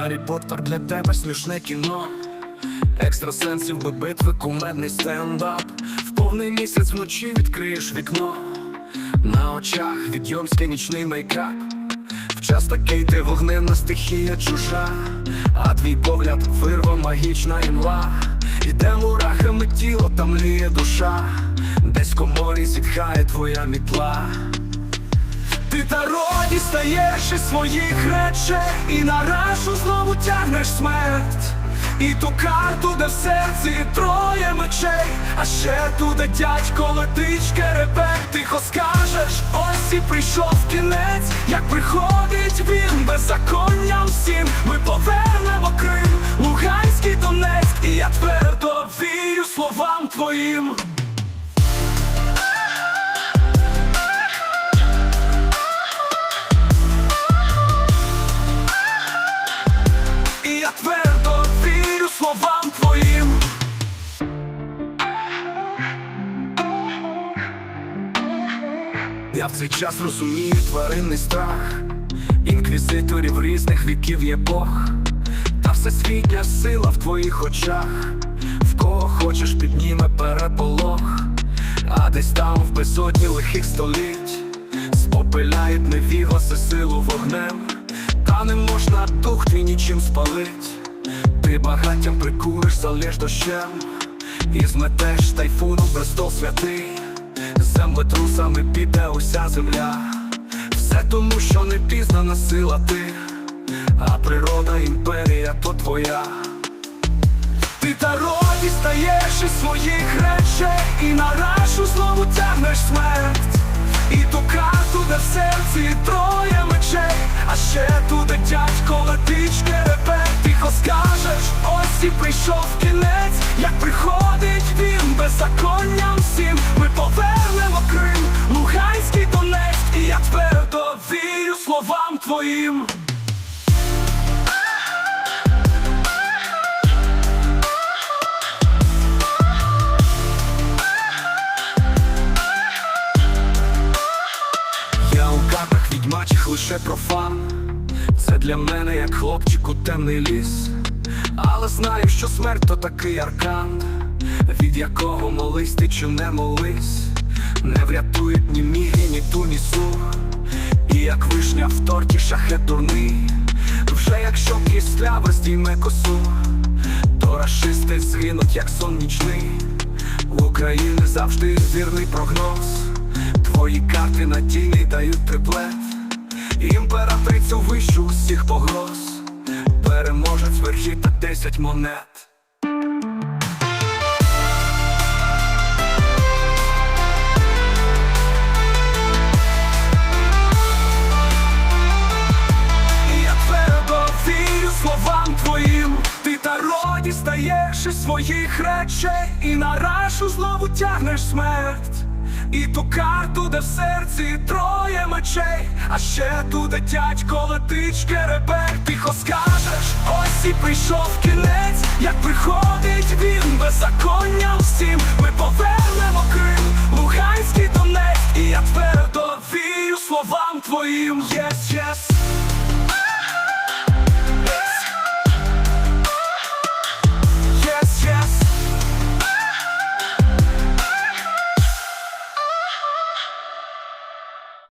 Гаррі Поттер для тебе смішне кіно. Екстрасенсів би битви, кумедний стендап. В повний місяць вночі відкриєш вікно. На очах відйомський нічний мейкап. В час такий ти вогненна стихія чужа, а твій погляд вирва магічна імла. Іде мурахами тіло, там мліє душа, десь коморі зітхає твоя мітла. Ти таро дістаєш із своїх речей І на рашу знову тягнеш смерть. І ту карту, де в серці троє мечей А ще туди дядько летить керепер Тихо скажеш, ось і прийшов кінець Як приходить він беззаконням всім Ми повернемо Крим, Луганський Донецьк. І я твердо вірю словам твоїм в цей час розумію тваринний страх. Інквізиторів різних віків є Бог. Та всесвітня сила в твоїх очах. В кого хочеш підніме переполох. А десь там в безодні лихих століть Спопиляють невігласи силу вогнем. Та не можна дух твій нічим спалить. Ти багаттям прикуриш, залєш дощем І зметеш тайфуном престол святий Землетрусами піде уся земля. Все тому, що не пізнана сила ти А природа імперія то твоя. Ти таро дістаєш із своїх речей І нарешу знову тягнеш смерть. І ту карту, прийшов кінець Як приходить він беззаконням всім. Ми повернемо Крим, Луганський Донецьк І я твердо вірю словам твоїм. У лише профан. Це для мене як хлопчику темний ліс Але знаю, що смерть то такий аркан Від якого молись ти чи не молись. Не врятують ні міги, ні ту, ні су. І як вишня в торті шахет дурний. Вже якщо кіслява здійме косу То рашисти згинуть, як сон нічний. В Україні завжди вірний прогноз. Твої карти надійні дають триплет Імператрицю вищу усіх погроз Ти таро дістаєш із своїх речей. І на рашу знову тягнеш смерть. І ту карту, де в серці троє мечей А ще туди коли летить шкеребек Тихо скажеш, ось і прийшов кінець Як приходить він беззаконням всім Ми повернемо Крим, Луганський Донець, І я твердо вірю словам твоїм. Yes, yes